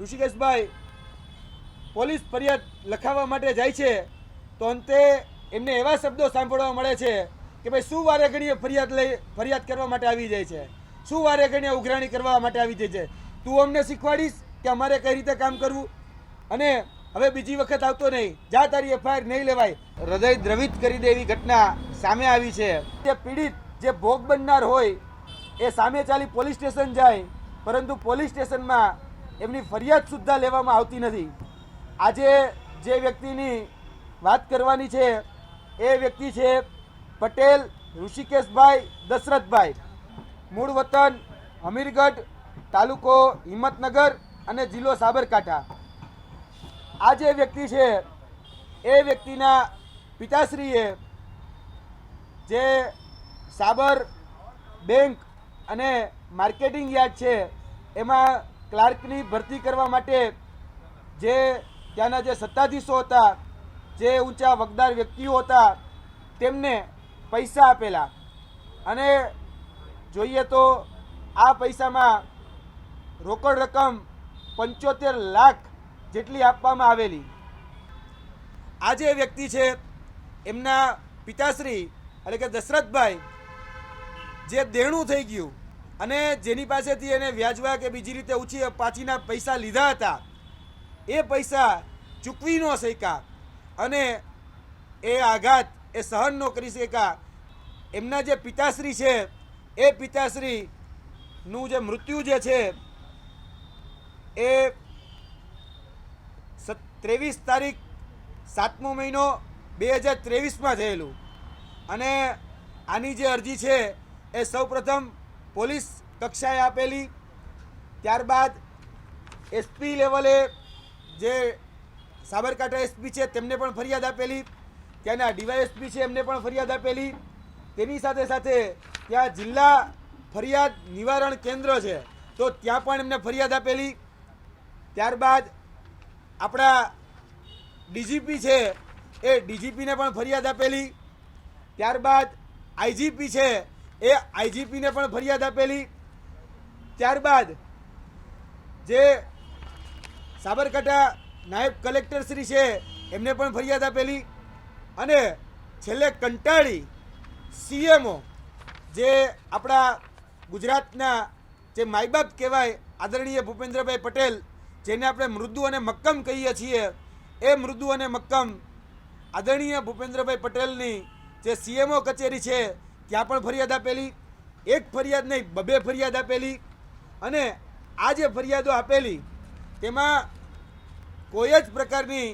ઋષિકેશભાઈ, police ફરિયાદ લખાવવા માટે જાય છે, તો અંતે એમને એવા શબ્દો સાંભળવા મળે છે કે ભાઈ, શું વારે ઘડીએ ફરિયાદ લઈ, ફરિયાદ કરવા માટે આવી જાય છે? શું વારે ઘડીએ ઉઘરાણી કરવા માટે આવી જાય છે? તું અમને શીખવાડીશ કે અમારે કઈ રીતે કામ કરવું? અને હવે બીજી વખત આવતો નહીં. જા તારી એફઆઈઆર નહીં લેવાય. હૃદય દ્રવિત કરી દે એવી ઘટના સામે આવી છે. જે પીડિત, જે ભોગ બનનાર હોય, એ સામે ચાલી પોલીસ સ્ટેશન જાય. પરંતુ પોલીસ સ્ટેશનમાં એમની ફરિયાદ સુદ્ધા લેવામાં આવતી નથી. આજે જે વ્યક્તિની વાત કરવાની છે, એ વ્યક્તિ છે પટેલ ઋષિકેશભાઈ દશરથભાઈ. મૂળ વતન હમીરગઢ તાલુકો હિંમતનગર અને જિલ્લો સાબરકાંઠા. આ જે વ્યક્તિ છે, એ વ્યક્તિના પિતાશ્રીએ જે સાબર બેંક અને માર્કેટિંગ યાર્ડ છે, એમાં ક્લાર્કની ભરતી કરવા માટે જે ત્યાંના જે સત્તાધીશો હતા, જે ઊંચા વગદાર વ્યક્તિઓ હતા, તેમને પૈસા આપેલા. અને જોઈએ તો આ પૈસામાં રોકડ રકમ પંચોતેર લાખ જેટલી આપવામાં આવેલી. આ જે વ્યક્તિ છે, એમના પિતાશ્રી એટલે કે દશરથભાઈ, જે દેણું થઈ ગયું અને જેની પાસેથી એને વ્યાજવા કે બીજી રીતે ઊંચી પાછીના પૈસા લીધા હતા, એ પૈસા ચૂકવી ન શક્યા અને એ આઘાત, એ સહન ન કરી શક્યા. એમના જે પિતાશ્રી છે, એ પિતાશ્રીનું જે મૃત્યુ જે છે, એ ત્રેવીસ તારીખ સાતમો મહિનો બે હજાર ત્રેવીસમાં થયેલું. અને આની જે અરજી છે, એ સૌપ્રથમ પોલીસ કક્ષાએ આપેલી. ત્યારબાદ એસપી લેવલે જે સાબરકાંઠા એસપી છે તેમને પણ ફરિયાદ આપેલી. ત્યાંના ડીવાયએસપી છે એમને પણ ફરિયાદ આપેલી. તેની સાથે સાથે ત્યાં જિલ્લા ફરિયાદ નિવારણ કેન્દ્ર છે, તો ત્યાં પણ એમને ફરિયાદ આપેલી. ત્યારબાદ આપણા ડીજીપી છે એ ડીજીપીને પણ ફરિયાદ આપેલી. ત્યારબાદ આઈજીપી છે એ આઈજીપીને પણ ફરિયાદ આપેલી. ત્યારબાદ જે સાબરકાંઠા નાયબ કલેક્ટર શ્રી છે, એમને પણ ફરિયાદ આપેલી. અને છેલ્લે કંટાળી સીએમઓ જે આપણા ગુજરાતના જે માયબાપ કહેવાય, આદરણીય ભૂપેન્દ્રભાઈ પટેલ, જેને આપણે મૃદુ અને મક્કમ કહીએ છીએ, એ મૃદુ અને મક્કમ આદરણીય ભૂપેન્દ્રભાઈ પટેલની જે સીએમઓ કચેરી છે ત્યાં પણ ફરિયાદ આપેલી, એક ફરિયાદ નહીં બબે ફરિયાદ આપેલી અને આ જે ફરિયાદો આપેલી, તેમાં કોઈ જ પ્રકારની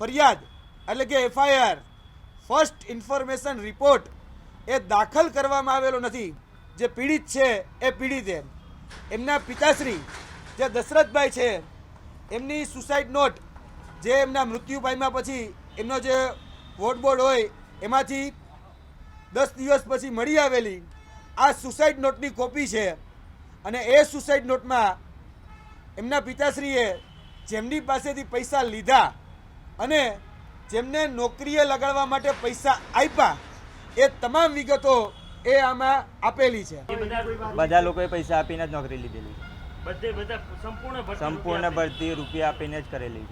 ફરિયાદ એટલે કે એફઆઈઆર, ફર્સ્ટ ઇન્ફોર્મેશન રિપોર્ટ એ દાખલ કરવામાં આવેલો નથી. જે પીડિત છે એ પીડિતે એમના પિતાશ્રી જે દશરથભાઈ છે, એમની સુસાઇડ નોટ જે એમના મૃત્યુ પામ્યા પછી એમનો જે વોટબોર્ડ હોય, એમાંથી દસ દિવસ પછી મળી આવેલી. આ સુસાઇડ નોટની કોપી છે. અને એ સુસાઇડ નોટમાં એમના પિતાશ્રીએ જેમની પાસેથી પૈસા લીધા અને જેમને નોકરીએ લગાડવા માટે પૈસા આપ્યા એ તમામ વિગતો એ આમાં આપેલી છે. બધા લોકોએ પૈસા આપીને જ નોકરી લીધેલી. સંપૂર્ણ ભરતી ભરતી રૂપિયા આપીને જ કરેલી.